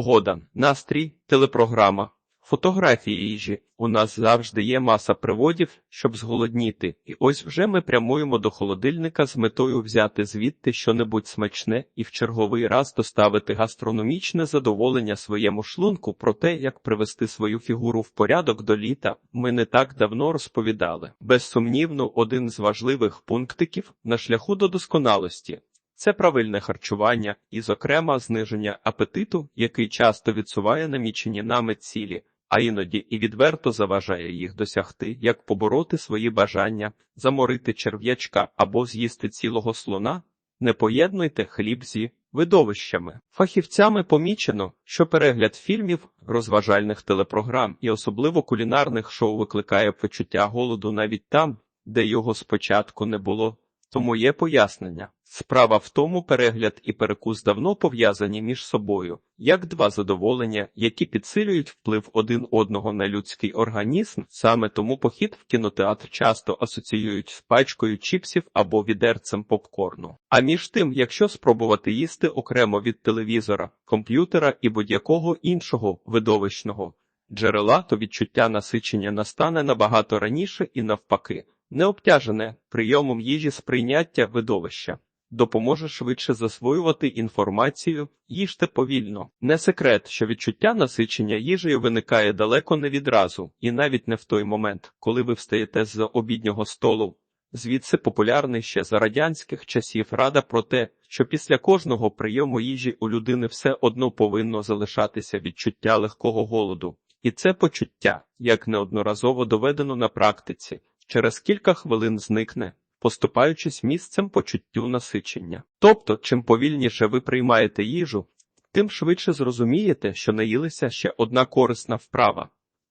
Погода, настрій, телепрограма, фотографії їжі. У нас завжди є маса приводів, щоб зголодніти, і ось вже ми прямуємо до холодильника з метою взяти звідти щонебудь смачне і в черговий раз доставити гастрономічне задоволення своєму шлунку про те, як привести свою фігуру в порядок до літа. Ми не так давно розповідали. Безсумнівно, один з важливих пунктиків на шляху до досконалості. Це правильне харчування і, зокрема, зниження апетиту, який часто відсуває намічені нами цілі, а іноді і відверто заважає їх досягти, як побороти свої бажання, заморити черв'ячка або з'їсти цілого слона. Не поєднуйте хліб зі видовищами. Фахівцями помічено, що перегляд фільмів, розважальних телепрограм і особливо кулінарних шоу викликає почуття голоду навіть там, де його спочатку не було. Тому є пояснення. Справа в тому, перегляд і перекус давно пов'язані між собою, як два задоволення, які підсилюють вплив один одного на людський організм. Саме тому похід в кінотеатр часто асоціюють з пачкою чіпсів або відерцем попкорну. А між тим, якщо спробувати їсти окремо від телевізора, комп'ютера і будь-якого іншого видовищного джерела, то відчуття насичення настане набагато раніше і навпаки. Не обтяжене прийомом їжі сприйняття видовища допоможе швидше засвоювати інформацію, їжте повільно. Не секрет, що відчуття насичення їжею виникає далеко не відразу, і навіть не в той момент, коли ви встаєте з-за обіднього столу. Звідси популярний ще за радянських часів рада про те, що після кожного прийому їжі у людини все одно повинно залишатися відчуття легкого голоду. І це почуття, як неодноразово доведено на практиці, через кілька хвилин зникне, поступаючись місцем почуттю насичення. Тобто, чим повільніше ви приймаєте їжу, тим швидше зрозумієте, що наїлися ще одна корисна вправа.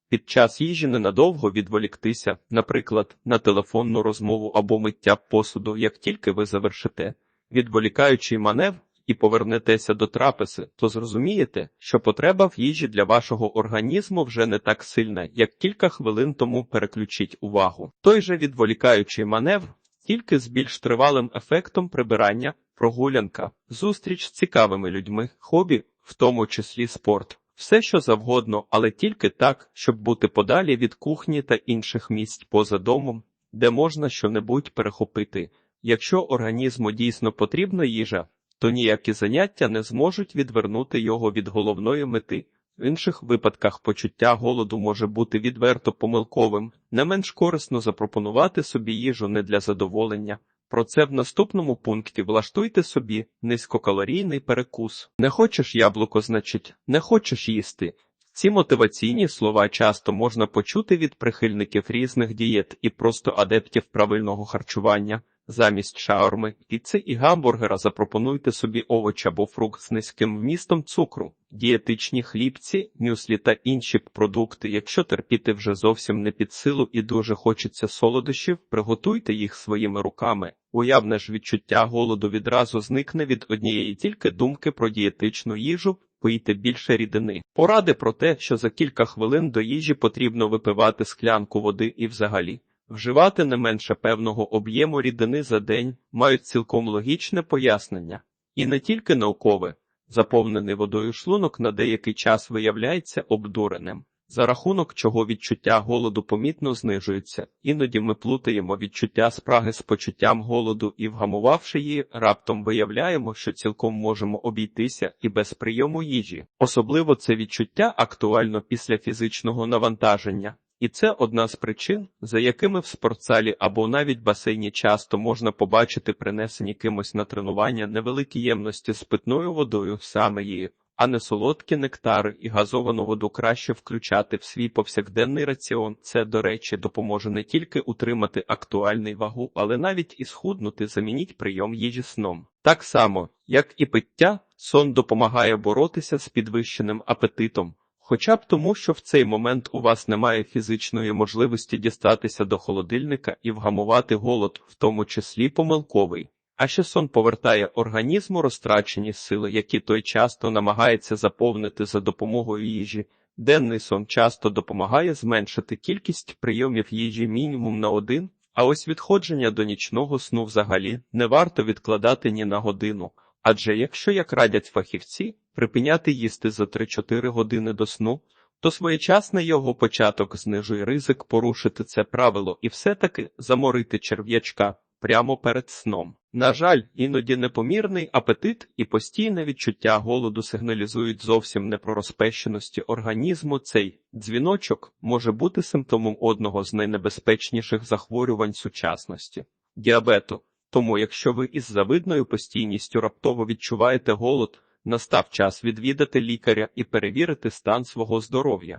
Під час їжі ненадовго відволіктися, наприклад, на телефонну розмову або миття посуду, як тільки ви завершите, відволікаючий маневр і повернетеся до трапези, то зрозумієте, що потреба в їжі для вашого організму вже не так сильна, як кілька хвилин тому переключіть увагу. Той же відволікаючий маневр, тільки з більш тривалим ефектом прибирання, прогулянка, зустріч з цікавими людьми, хобі, в тому числі спорт. Все, що завгодно, але тільки так, щоб бути подалі від кухні та інших місць поза домом, де можна щонебудь перехопити. Якщо організму дійсно потрібна їжа, то ніякі заняття не зможуть відвернути його від головної мети. В інших випадках почуття голоду може бути відверто помилковим, не менш корисно запропонувати собі їжу не для задоволення. Про це в наступному пункті влаштуйте собі низькокалорійний перекус. Не хочеш яблуко, значить, не хочеш їсти. Ці мотиваційні слова часто можна почути від прихильників різних дієт і просто адептів правильного харчування. Замість шаурми, піци і гамбургера запропонуйте собі овоч або фрукт з низьким вмістом цукру, дієтичні хлібці, мюслі та інші продукти. Якщо терпіти вже зовсім не під силу і дуже хочеться солодощів, приготуйте їх своїми руками. Уявне ж відчуття голоду відразу зникне від однієї тільки думки про дієтичну їжу. Пийте більше рідини. Поради про те, що за кілька хвилин до їжі потрібно випивати склянку води і взагалі. Вживати не менше певного об'єму рідини за день мають цілком логічне пояснення, і не тільки наукове, заповнений водою шлунок на деякий час виявляється обдуреним, за рахунок чого відчуття голоду помітно знижується, іноді ми плутаємо відчуття спраги з почуттям голоду і, вгамувавши її, раптом виявляємо, що цілком можемо обійтися і без прийому їжі. Особливо це відчуття актуально після фізичного навантаження. І це одна з причин, за якими в спортзалі або навіть басейні часто можна побачити принесені кимось на тренування невеликі ємності з питною водою, саме її, а не солодкі нектари і газовану воду краще включати в свій повсякденний раціон. Це, до речі, допоможе не тільки утримати актуальний вагу, але навіть і схуднути, замініть прийом їжі сном. Так само, як і пиття, сон допомагає боротися з підвищеним апетитом. Хоча б тому, що в цей момент у вас немає фізичної можливості дістатися до холодильника і вгамувати голод, в тому числі помилковий. А ще сон повертає організму розтрачені сили, які той часто намагається заповнити за допомогою їжі. Денний сон часто допомагає зменшити кількість прийомів їжі мінімум на один, а ось відходження до нічного сну взагалі не варто відкладати ні на годину. Адже якщо, як радять фахівці, припиняти їсти за 3-4 години до сну, то своєчасний його початок знижує ризик порушити це правило і все-таки заморити черв'ячка прямо перед сном. На жаль, іноді непомірний апетит і постійне відчуття голоду сигналізують зовсім не про розпещеності організму. Цей дзвіночок може бути симптомом одного з найнебезпечніших захворювань сучасності діабету. Тому, якщо ви із завидною постійністю раптово відчуваєте голод, настав час відвідати лікаря і перевірити стан свого здоров'я.